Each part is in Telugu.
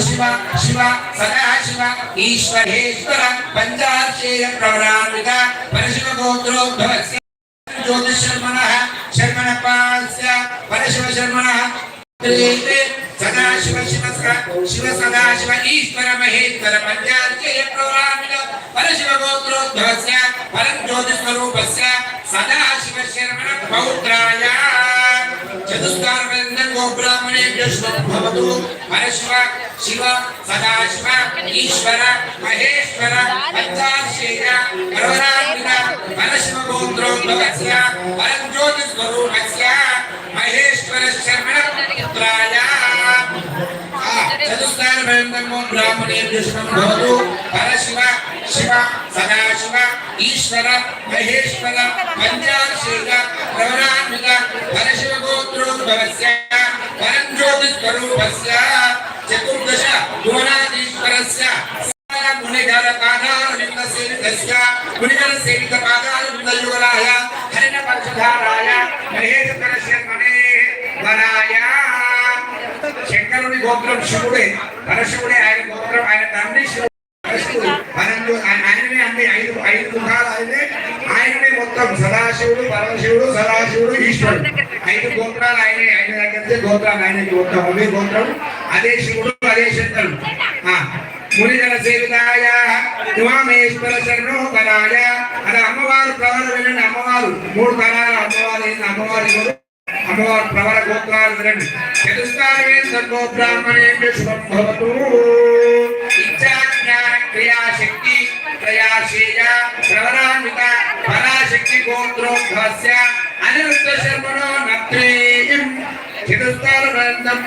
శివ శివ సదాశివ ఈశ్వరేశ్వర పంచాక్షేయ ప్రవరాన్విత పరశివ గోత్రోద్భవస్య జ్యోతిషర్మణः శర్మణపాస్య పరశివ శర్మణः సదాశివ శివ శివ సదాశివ ఈశ్వర మహేశ్వర పంచాక్షేయ ప్రవరాన్విత పరశివ గోత్రోద్భవస్య పరం జ్యోతిస్వరూపస్య సదాశివ శర్మణ పౌత్రాయ చతుస్కారవేంద్రం గోబ్రాహ్మణేభ్య శుభం భవతు. పరశివ శివ సదాశివ ఈశ్వర మహేశ్వర పంచాశేయ పరవరాత్మిక పరశివ పరంజ్యోతి స్వరూపస్య మహేశ్వర శర్మణ పుత్రాయ చతుస్కారవేంద్రం గోబ్రాహ్మణేభ్య భవతు. పరశివ శివ సదాశివ ఈశ్వర మహేశ్వర పంచాశేయ ప్రవరాన్విత పరశివ గోత్రోద్భవస్య పరంజ్యోతి స్వరూపస్య చతుర్దశ భువనాధీశ్వరస్య గోత్రాలు ఆయన గోత్రం అవే గోత్రం అదే శివుడు అదే శంకరుడు. ఆ, మునిజన సేవితాయ ఉమామేశ్వర శరణో కరాయ అది అమ్మవారు ప్రవర వెళ్ళండి అమ్మవారు. మూడు కరాల అమ్మవారు ఏంది? అమ్మవారు అమ్మవారు ప్రవర గోత్రాలు వినండి చతుస్థానమే గో బ్రాహ్మణేభ్య శుభం భవతు. ఇచ్చా జ్ఞాన క్రియాశక్తి ప్రయాశేయ ప్రవరాన్విత పరాశక్తి గోత్రోద్భవస్య. అనిరుద్ధ శర్మణో నత్రే. చతుస్కారవేంద్రం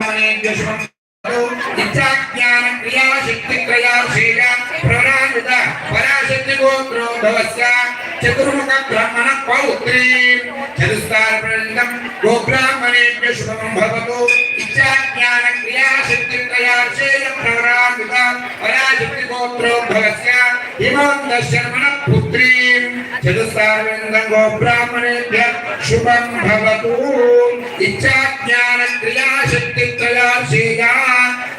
బ్రాహ్మణేభ్య శుభం ఇచ్చాజ్ఞాన క్రియాశక్తి క్రియాశీల ప్రణామిత పరాశక్తి గోత్రోద్భవస్య చతుర్ముఖ బ్రహ్మణ పౌత్రీ చతుస్కార బృందం గోబ్రాహ్మణేభ్య శుభం భవతు. ఇచ్చాజ్ఞాన క్రియాశక్తి క్రియాశీల ప్రణామిత పరాశక్తి శర్మణ పుత్రీ చతుస్కార బృందం గోబ్రాహ్మణేభ్య శుభం భవతు ఇచ్చాజ్ఞాన క్రియాశక్తి క్రియాశీల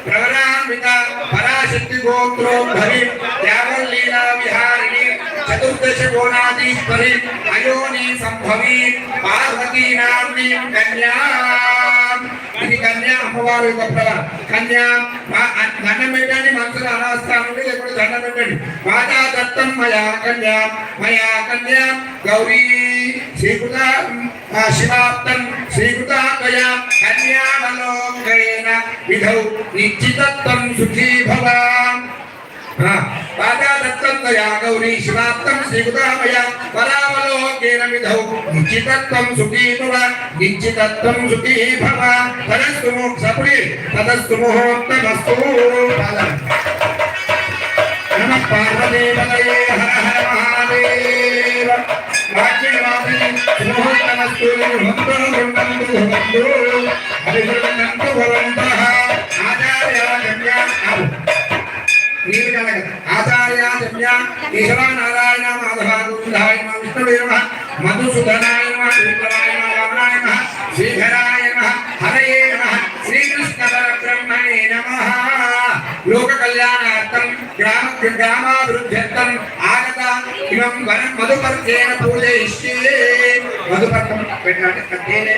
ప్రవరాన్విత పరాశక్తి గోత్రోద్భవి యావల్లీలా విహారిణి చతుర్దశ గోణాధీశ్వరి అయోని సంభవి పార్వతీ నామ్ని కన్యా ఇది కన్యా అమ్మవారు యొక్క ప్రవర కన్యా దండం పెట్టండి మనసులో అనాస్తానండి నుండి దండం పెట్టండి. మాతా దత్తం మయా కన్యా మయా కన్యా గౌరీ. శ్రీకృత శివాప్తం శివాప్తం శ్రీకృతాత్మయా కన్యావలోకైన విధౌ నిశ్చితత్వం సుఖీ భవా. పాదాదత్తంతయా గౌరీ శివాత్తం శ్రీకృతామయ పరావలోకేన విధౌ నిశ్చితత్వం సుఖీ భవ నిశ్చితత్వం సుఖీ భవ తదస్తు మోక్షపుడి తదస్తు ముహూర్తమస్తు నమ హర హర మహాదేవ ముహూర్తమస్తు భవంతః ఆచార్య కలగ ఈశ్వర నారాయణ మాధవ గోవిందాయ నమ. విష్ణువే నమ మధుసూదనాయ నమ విప్లవాయ నమ రమణాయ నమ శ్రీధరాయ నమ హరయే నమ శ్రీకృష్ణ పరబ్రహ్మణే నమః లోక కళ్యాణార్థం గ్రామ గ్రామాభివృద్ధ్యర్థం ఆగత ఇమం వనం మధుపర్కేణ పూజయిష్యే మధుపర్కం పెట్టండి కట్టేలే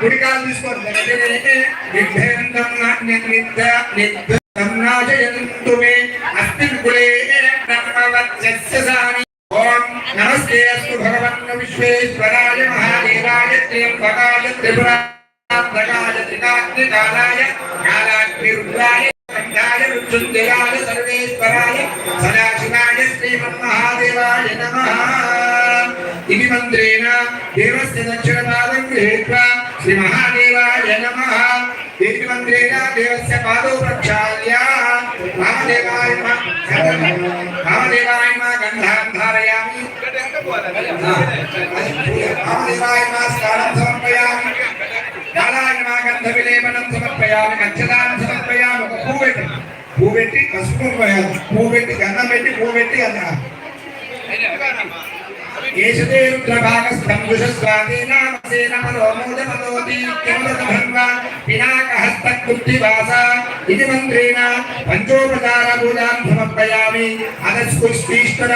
గుడికాలు ఓం నమస్తే అస్తు భగవన్ విశ్వేశ్వరాయ మహాదేవాయ త్ర్యంబకాయ త్రిపురాంతకాయ త్రికాగ్నికాలాయ కాలాగ్నిరుద్రాయ కంఠాయ మృత్యుంజయాయ సర్వేశ్వరాయ సదాశివాయ శ్రీమన్మహాదేవాయ నమః శ్రీ మంత్రేణ దేవస్థ పాదో ప్రక్షాళ్య రామదేవాయ నమః రామదేవాయ నమః గంధాం ధారయామి రామదేవాయ నమః స్నానం సమర్పయామి కాలాయ నమః గంధ విలేపనం సమర్పయామి గచ్చదానం సమర్పయామి ఒక పువ్వు పెట్టి పువ్వు పెట్టి పసుపు పోయాలి పువ్వు పెట్టి గంధం పెట్టి పువ్వు పెట్టి అన్నారు ఏషతే రుద్రభాగస్థం దుషస్వాదేనామసేన మనోమోదమనోతి ఇది మంత్రేణ పంచోపచార సమర్పయామి అదస్కుష్టీశ్వర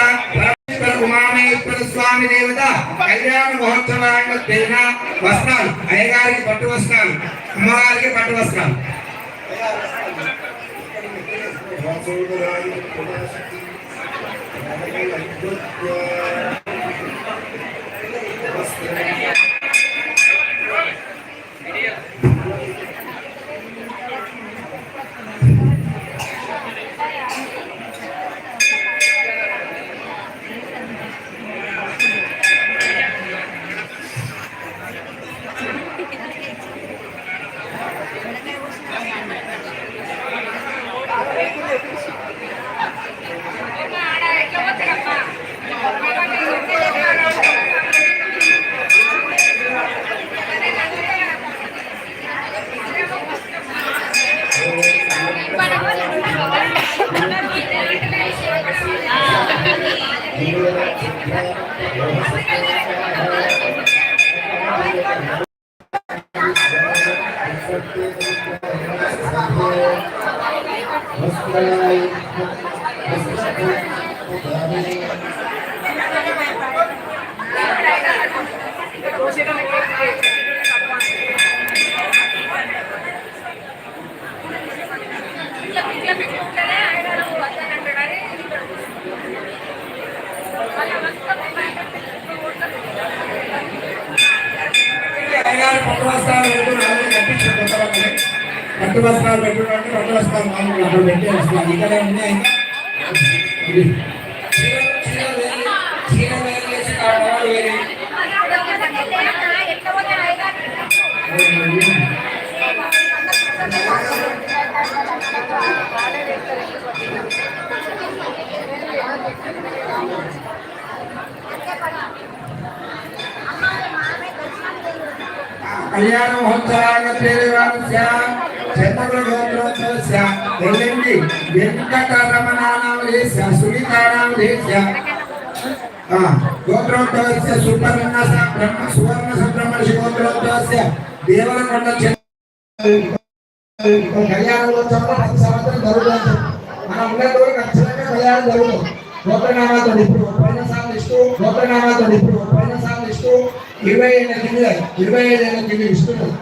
ఉమామేశ్వర స్వామి దేవత కళ్యాణ మహోత్సవాంగేన వస్త్రాలు అయ్యగారికి పట్టు వస్త్రాలు అమ్మవారికి పట్టు వస్త్రాలు Thank you. అయ్యగారు పట్టు వస్త్రాలు పెట్టుకున్నారు కట్టించారు కొంతమంది పట్టు వస్త్రాలు పెట్టుకుంటే పట్టు వస్త్రాలు మామూలు అక్కడ పెట్టి ఇక్కడ ఉన్నాయి కళ్యాణ మహోత్సవాగస్య చంద్రగోత్రోత్సవస్య ఎల్లండి వెంకటరమణానామధేస్య సునీతానామధేస్య గోత్రోత్సవస్య సుపర్ణ బ్రహ్మ సువర్ణ సుబ్రహ్మణ్య గోత్రోత్సవస్య దేవరకొండ కళ్యాణోత్సవంలో ప్రతి సంవత్సరం జరుగుతుంది. మనం ఉన్నప్పుడు ఖచ్చితంగా కళ్యాణం జరుగుతుంది. గోత్రనామాతో ఇప్పుడు పోయిన సార్లు ఇస్తూ గోత్రనామాతో ఇప్పుడు ఇస్తూ ఇరవై ఏళ్ళ కింద ఇరవై ఐదు ఏళ్ళ కింద ఇస్తున్నారు